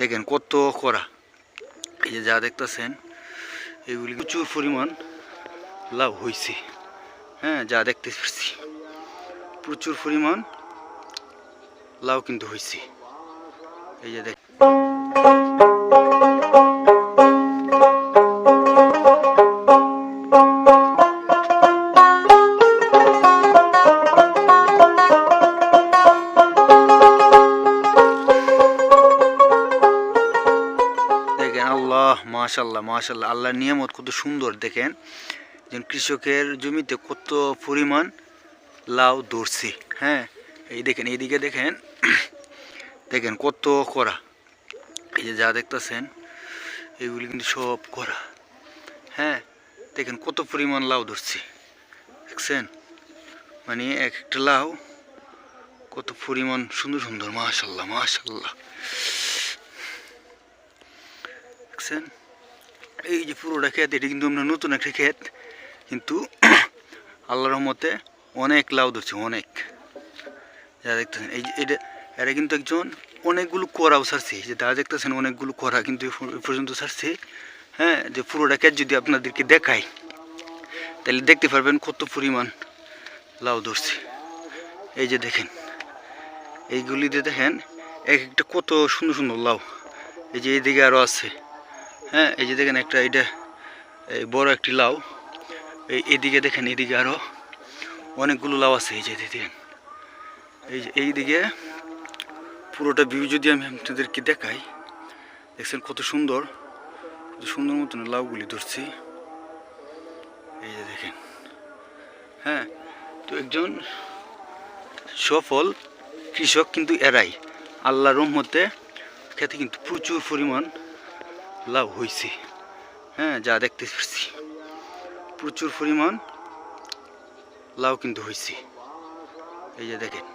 দেখেন কত করা এই যে যা দেখতেছেন এইগুলি প্রচুর পরিমাণ লাভ হয়েছে হ্যাঁ যা দেখতে পাচ্ছি প্রচুর পরিমাণ লাভ কিন্তু হয়েছে এই যে দেখ মাশাল্লাহ মাশাল্লাহ আল্লাহর নিয়ামত কত সুন্দর, দেখেন। যেন কৃষকের জমিতে কত পরিমাণ লাউ ধরছে হ্যাঁ? এই দেখেন, এইদিকে দেখেন দেখেন কত করা। এই যে যা দেখতেছেন, এগুলি কিন্তু সব করা হ্যাঁ? দেখেন কত পরিমাণ লাউ ধরছে, দেখছেন? মানে এক একটা লাউ কত পরিমাণ সুন্দর সুন্দর মাশাল্লাহ মাশাল্লাহ দেখছেন? এই যে পুরোটা ক্ষেত, এটি কিন্তু আমরা নতুন একটা ক্ষেত। কিন্তু আল্লাহর রহমতে অনেক লাউ ধরছে, অনেক। যা দেখতেছেন, এই যে এটা এরা কিন্তু একজন অনেকগুলো ছাড়ছে এই যে যা দেখতেছেন অনেকগুলো করা কিন্তু পর্যন্ত ছাড়ছে হ্যাঁ যে পুরোটা ক্ষেত যদি আপনাদেরকে দেখাই, তাহলে দেখতে পারবেন কত পরিমাণ লাউ ধরছে। এই যে দেখেন, এইগুলিতে দেখেন, এক একটা কত সুন্দর সুন্দর লাউ। এই যে এইদিকে আরও আছে। হ্যাঁ এই যে দেখেন একটা এটা এই বড় একটি লাউ। এই এদিকে দেখেন, এদিকে আরও অনেকগুলো লাউ আছে, এই যে দেখেন। এই যে এইদিকে পুরোটা ভিউ যদি আমি আপনাদেরকে দেখাই, দেখছেন কত সুন্দর কত সুন্দর মতন লাউগুলি ধরছি। এই যে দেখেন হ্যাঁ তো একজন সফল কৃষক কিন্তু এরাই। আল্লাহর রহমতে খেতে কিন্তু প্রচুর পরিমাণ লাভ হয়েছে হ্যাঁ যা দেখতে পাচ্ছি প্রচুর পরিমাণ লাভ কিন্তু হয়েছে এই যে দেখেন।